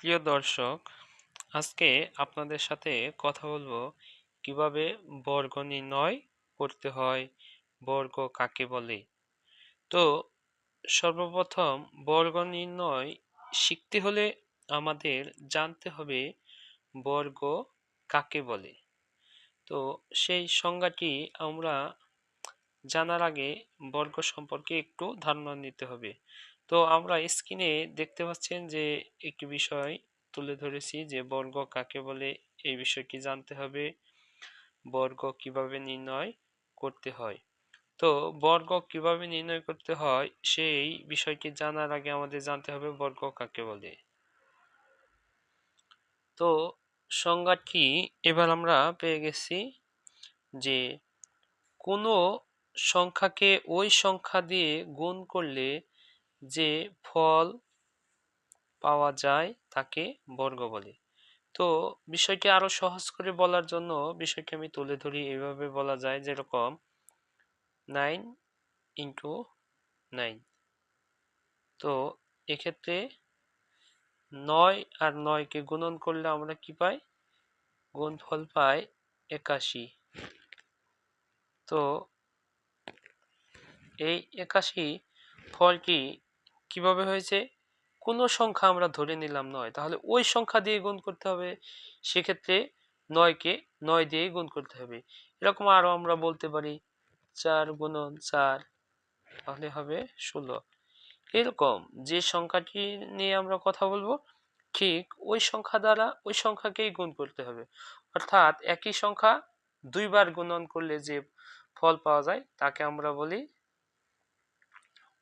প্রিয় দর্শক, আজকে আপনাদের সাথে কথা বলব কীভাবে বর্গ নির্ণয় করতে হয়, বর্গ কাকে বলে? তো সর্বপ্রথম বর্গ নির্ণয় শিখতে হলে আমাদের জানতে হবে বর্গ কাকে বলে। তো সেই সংজ্ঞাটি আমরা জানার আগে বর্গ সম্পর্কে একটু ধারণা নিতে হবে। তো আমরা স্ক্রিনে দেখতে পাচ্ছেন যে একটি বিষয় তুলে ধরেছি যে বর্গ কাকে বলে, এই বিষয়টি জানতে হবে, বর্গ কীভাবে নির্ণয় করতে হয়। তো বর্গ কীভাবে নির্ণয় করতে হয়, সেই বিষয়টি জানার আগে আমাদের জানতে হবে বর্গ কাকে বলে। তো সংজ্ঞাটি এবার আমরা পেয়ে গেছি যে কোনো সংখ্যাকে ওই সংখ্যা দিয়ে গুণ করলে যে ফল পাওয়া যায় তাকে বর্গ বলে। তো বিষয়টি আরও সহজ করে বলার জন্য বিষয়টি আমি তুলে ধরি। এইভাবে বলা যায় যেরকম নাইন ইন্টু নাইন তো এক্ষেত্রে নয় আর নয়কে গুণন করলে আমরা কি পাই? গুণফল পাই একাশি। তো এই একাশি ফলটি কীভাবে হয়েছে? কোনো সংখ্যা আমরা ধরে নিলাম নয়। তাহলে ওই সংখ্যা দিয়ে গুণ করতে হবে। সেক্ষেত্রে নয়কে নয় দিয়ে গুণ করতে হবে। এরকম আরও আমরা বলতে পারি। চার গুণন চার, তাহলে হবে ষোলো। এরকম যে সংখ্যাটি নিয়ে আমরা কথা বলব, ঠিক ওই সংখ্যা দ্বারা ওই সংখ্যাকেই গুণ করতে হবে। অর্থাৎ একই সংখ্যা দুইবার গুণন করলে যে ফল পাওয়া যায়, তাকে আমরা বলি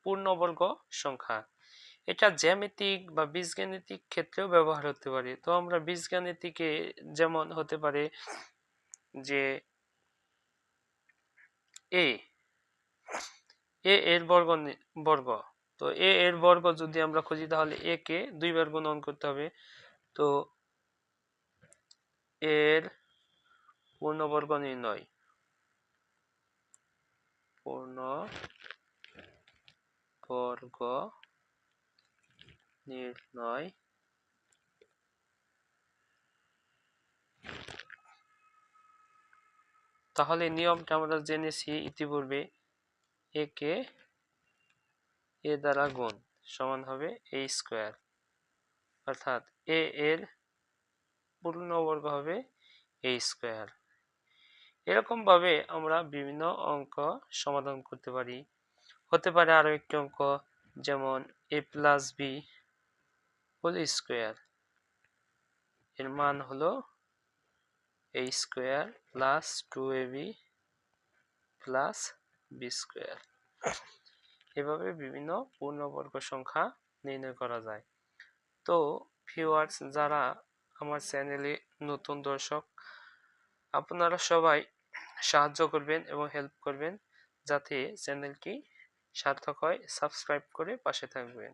পূর্ণবর্গ সংখ্যা। এটা জ্যামিতিক বা বীজগাণিতিক ক্ষেত্রেও ব্যবহার হতে পারে। তো আমরা বীজগাণিতিকে যেমন হতে পারে যে এ এ এর বর্গ বর্গ। তো এ এর বর্গ যদি আমরা খুঁজি তাহলে এ কে দুইবার গুণন করতে হবে। তো এর পূর্ণবর্গ নির্ণয়। পূর্ণ বর্গ নির্ণয় তাহলে নিয়মটা আমরা জেনেছি ইতিপূর্বে এ কে এ দ্বারা গুণ সমান হবে এ স্কোয়ার। অর্থাৎ এ এর পূর্ণবর্গ হবে এ স্কোয়ার। এরকম ভাবে আমরা বিভিন্ন অঙ্ক সমাধান করতে পারি। হতে পারে আরও একটি অঙ্ক, যেমন A plus B whole square এর মান হলো A square plus two A B plus B square এভাবে বিভিন্ন পূর্ণবর্গ সংখ্যা নির্ণয় করা যায়। তো ভিউয়ার্স যারা আমার চ্যানেলে নতুন দর্শক, আপনারা সবাই সাহায্য করবেন এবং হেল্প করবেন যাতে চ্যানেলটি সার্থক হয়। সাবস্ক্রাইব করে পাশে থাকবেন।